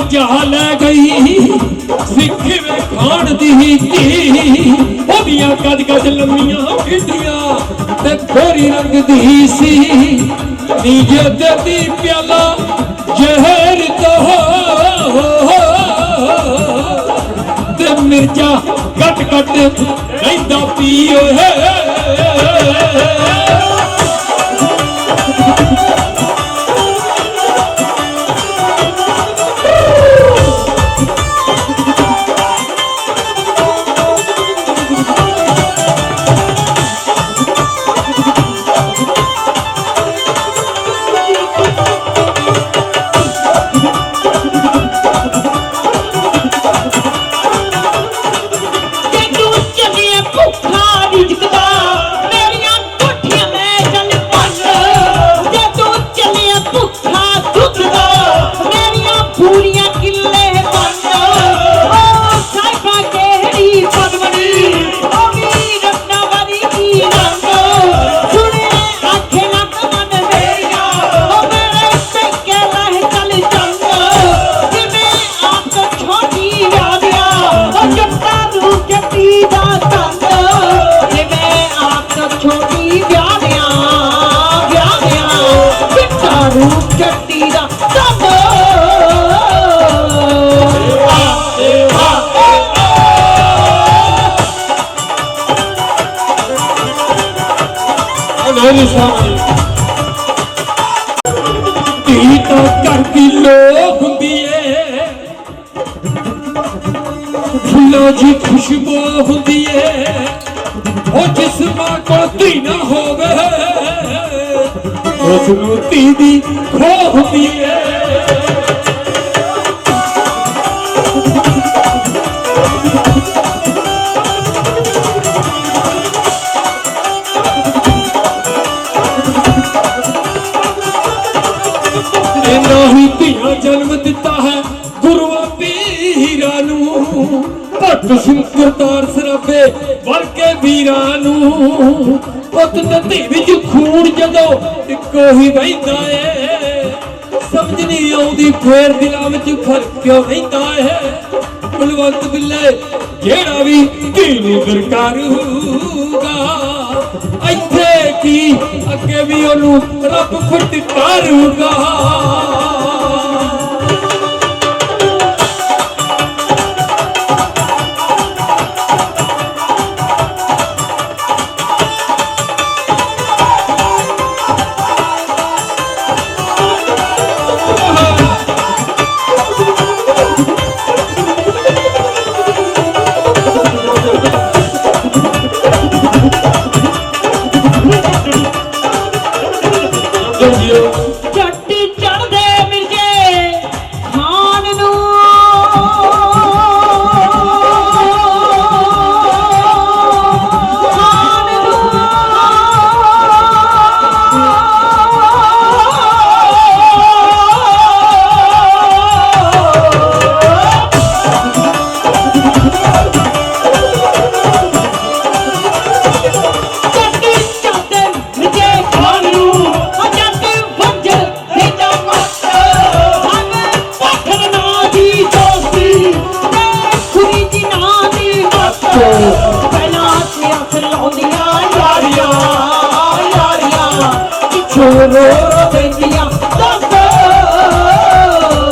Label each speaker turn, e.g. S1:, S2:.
S1: ਜਾ ਲੈ ਗਈ। ਸਿੱਖੇ ਵੇ ਖਾਣ ਦੀ ਧੀ। ਉਹਦੀਆਂ ਗੱਜ ਗੱਜ ਲੰਮੀਆਂ ਪਿੰਡੀਆਂ ਤੇ ਗੋਰੀ ਰੰਗ ਦੀ ਸੀ। ਨੀਜਤ ਦੀ ਪਿਆਲਾ ਜ਼ਹਿਰ ਤੋਂ ਤੇ ਮਿਰਚਾ ਕੱਟ ਕੱਟ ਰਹਿੰਦਾ ਪੀ ਓਏ। ਅਨੰਦ ਧੀ ਤਾਂ ਘਰ ਦੀ ਲੋ ਹੁੰਦੀ ਏ। ਫੁੱਲਾਂ ਦੀ ਖੁਸ਼ਬੂ ਹੁੰਦੀ ਏ। ਉਹ ਜਿਸ ਮਾਂ ਕੋਲ ਧੀ ਨਾ ਹੋਵੇ ਉਸ ਨੂੰ ਧੀ ਦੀ ਖੋ ਹੁੰਦੀ ਏ। ਇਹਨਾਂ ਹੀ ਧੀਆਂ ਜਨਮ ਦਿੱਤਾ ਹੈ ਗੁਰੂਆਂ ਪੀਰਾਂ ਨੂੰ। ਭਗਤ ਸਿੰਘ ਕਰਤਾਰ ਸਰਾਬੇ ਵਰਗੇ ਵੀਰਾਂ ਨੂੰ। ਪੁੱਤ ਤੇ ਧੀ ਵਿੱਚ ਖੂਨ ਜਦੋਂ ਇੱਕੋ ਹੀ ਵਹਿੰਦਾ ਏ, ਸਮਝ ਨਹੀਂ ਆਉਂਦੀ ਫੇਰ ਦਿਲਾਂ ਵਿੱਚ ਫ਼ਰਕ ਕਿਉਂ ਰਹਿੰਦਾ ਏ। ਕੁਲਵੰਤ ਬਿੱਲੇ, ਜਿਹੜਾ ਵੀ ਧੀ ਨੂੰ ਦਰਕਾਰੂਗਾ ਇੱਥੇ ਕੀ? ਅੱਗੇ ਵੀ ਉਹਨੂੰ ਰੱਬ ਫਟਕਾਰੂਗਾ